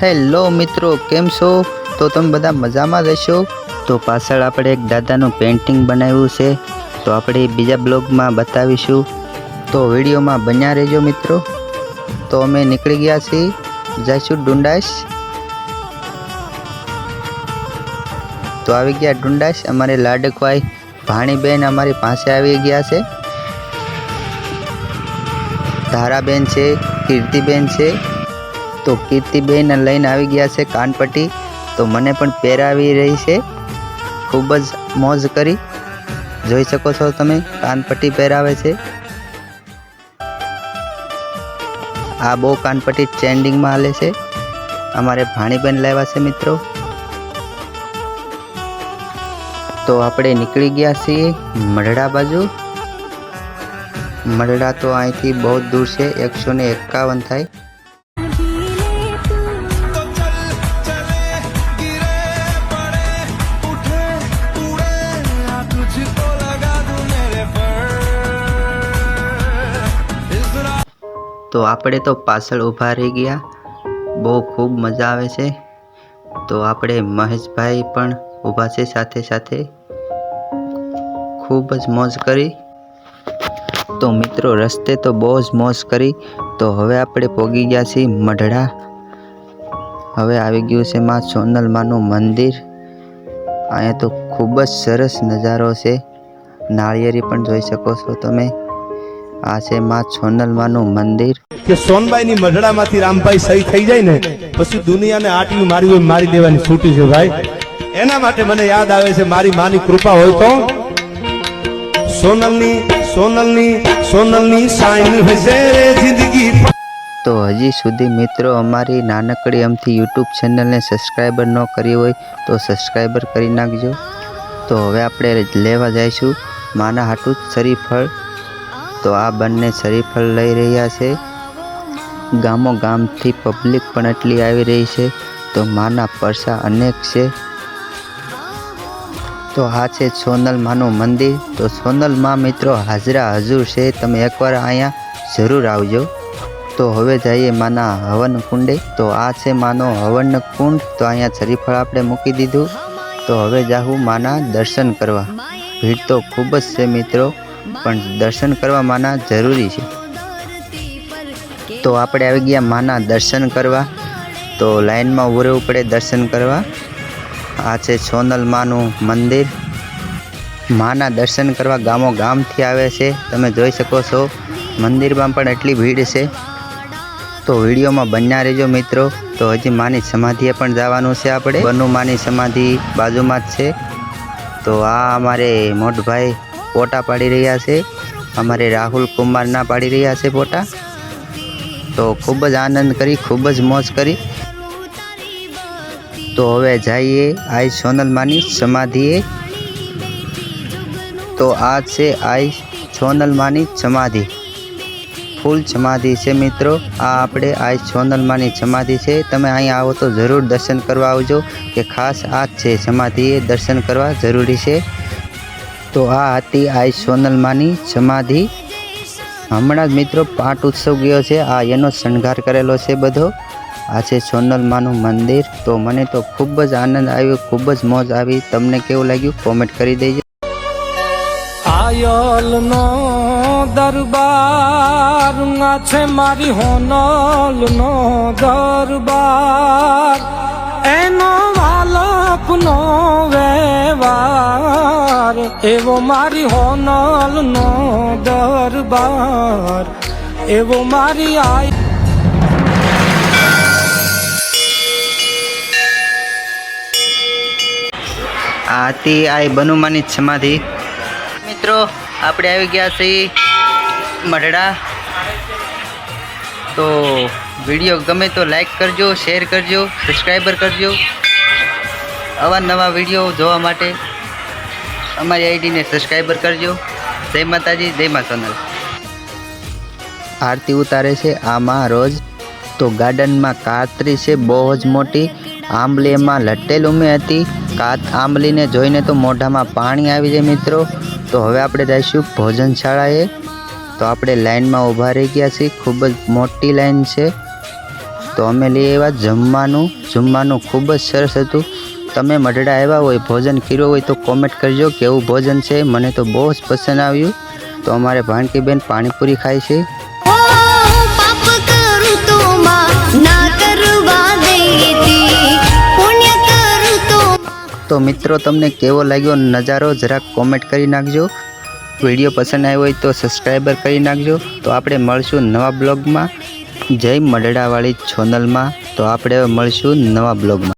Hello મિત્રો, કેમ છો? તો તમે બધા મજામાં રહેશો? તો પાછળ આપણે એક દાદાનું પેઇન્ટિંગ બનાવ્યું છે. તો આપણે બીજા બ્લોગમાં બતાવીશું. તો વિડીયોમાં બન્યા રહેજો મિત્રો. તો અમે નીકળી ગયા છીએ. જઈશું ડુંડાસ તો આવી ગયા ડુંડાસ અમારે લાડકભાઈ ભાણીબેન અમારી પાસે આવી ગયા છે. ધારાબેન છે, કીર્તિબેન છે. તો કીર્તિબેન લઈને આવી ગયા છે કાનપટ્ટી. તો મને પણ પહેરાવી રહી છે. ખૂબ જ મોજ કરી. જોઈ શકો છો તમે, કાનપટ્ટી પહેરાવે છે. આ બહુ કાનપટ્ટી ટ્રેન્ડિંગમાં હાલે છે. અમારે ભાણીબેન લાવ્યા છે મિત્રો. તો આપણે નીકળી ગયા છીએ મઢડા બાજુ. મઢડા તો અહીંથી બહુ દૂર છે, એકસો ને એકાવન થાય. તો આપણે તો પાછળ ઊભા રહી ગયા. બહુ ખૂબ મજા આવે છે. તો આપણે મહેશભાઈ પણ ઊભા છે સાથે સાથે. ખૂબ જ મોજ કરી. તો મિત્રો, રસ્તે તો બહુ જ મોજ કરી. તો હવે આપણે પોગી ગયા છીએ મઢડા. હવે આવી ગયું છે માં સોનલમાનું મંદિર. અહીંયા તો ખૂબ જ સરસ નજારો છે. નાળિયેરી પણ જોઈ શકો છો તમે. આ છે માં સોનલમાનું મંદિર. કે સોનબાઈની મઢડામાંથી રામભાઈ સહી થઈ જાય ને પછી દુનિયાને આટલી મારી હોય મારી દેવાની છૂટી છે ભાઈ. એના માટે મને યાદ આવે છે મારી માની કૃપા હોય તો. સોનલની સોનલની સોનલની સાઈન હશે રે જિંદગી. તો હજી સુધી મિત્રો અમારી નાનકડી અમથી યુટ્યુબ ચેનલને સબસ્ક્રાઈબર ન કરી હોય તો સબસ્ક્રાઈબર કરી નાખજો. તો હવે આપણે લેવા જઈશું. માના હાટું શરીફળ તો આ બંને શરીફળ લઈ રહ્યા છે. ગામો ગામથી પબ્લિક પણ એટલી આવી રહી છે તો માના પરસા અનેક છે. તો આ છે સોનલ માનું મંદિર. તો સોનલમાં મિત્રો હાજરા હજુર છે. તમે એકવાર અહીંયા જરૂર આવજો. તો હવે જઈએ માના હવન કુંડે. તો આ છે માનો હવન કુંડ. તો અહીંયા શરીફળ આપણે મૂકી દીધું. તો હવે જાહું માના દર્શન કરવા. ભીડ તો ખૂબ જ છે મિત્રો. પણ દર્શન કરવા માના જરૂરી છે. તો આપણે આવી ગયા માના દર્શન કરવા. તો લાઈનમાં ઊભું રહેવું પડે દર્શન કરવા. આ છે સોનલ માનું મંદિર. માના દર્શન કરવા ગામો ગામથી આવે છે. તમે જોઈ શકો છો, મંદિરમાં પણ એટલી ભીડ છે. તો વિડીયોમાં બન્યા રહેજો મિત્રો. તો હજી માની સમાધિએ પણ જવાનું છે આપણે. બનુ માની સમાધિ બાજુમાં જ છે. તો આ અમારે મોટભાઈ ફોટા પાડી રહ્યા છે. અમારે રાહુલ કુમારના પાડી રહ્યા છે ફોટા. તો ખૂબ જ આનંદ કરી, ખૂબ જ મોજ કરી. તો હવે જઈએ આઈ સોનલમાની સમાધિએ. તો આ છે આઈ સોનલમાની સમાધિ. ફૂલ સમાધિ છે મિત્રો. આ આપણે આઈ સોનલમાની સમાધિ છે. તમે અહીં આવો તો જરૂર દર્શન કરવા આવજો. કે ખાસ આ જ છે સમાધિએ દર્શન કરવા જરૂરી છે. તો આ હતી આઈ સોનલમાની સમાધિ. હમણાં જ મિત્રો પાટ ઉત્સવ ગયો છે. આ એનો શણગાર કરેલો છે બધો. આ છે સોનલમાનું મંદિર. તો મને તો ખૂબ જ આનંદ આવ્યો, ખૂબ જ મોજ આવી. તમને કેવું લાગ્યું? કોમેન્ટ કરી દેજો. આયલ નો દરબાર છે મારી હોનલ નો દરબાર. વ્યવહાર એવો મારી હોનલ નો દરબાર, એવો મારી આઈ આતી આઈ બનુમાની સમાધિ મિત્રો, આપણે આવી ગયા છીએ મઢડા. તો વીડિયો ગમે તો લાઈક કરજો શેર કરજો સબસ્ક્રાઈબર કરજો. અવાનવા વીડિયો જોવા માટે અમારી આઈડીને સબસ્ક્રાઈબર કરજો. જય માતાજી, જય મા સોનલ. આરતી ઉતારે છે આમાં રોજ તો ગાર્ડનમાં કાતરી છે બહુ જ મોટી. આંબલીમાં લટેલ ઉમી હતી. કાત આંબલીને જોઈને તો મોઢામાં પાણી આવી જાય મિત્રો. તો હવે આપણે જઈશું ભોજનશાળાએ. તો આપણે લાઈનમાં ઊભા રહી ગયા છીએ. ખૂબ જ મોટી લાઈન છે. તો અમે લઈ આવ્યા જમવાનું. જમવાનું ખૂબ જ સરસ હતું. તમે મઢડા આવ્યા હોય ભોજન કર્યો હોય તો કોમેન્ટ કરજો કેવું ભોજન છે. મને તો બહુ જ પસંદ આવ્યું. તો અમારે ભાણકીબેન પાણીપુરી ખાય છે. તો મિત્રો તમને કેવો લાગ્યો નજારો જરાક કોમેન્ટ કરી નાખજો. વીડિયો પસંદ આવ્યો હોય તો સબસ્ક્રાઈબર કરી નાખજો. તો આપણે મળશું નવા બ્લોગમાં. જય મડડાવાળી છોનલમાં તો આપણે મળશું નવા બ્લોગમાં.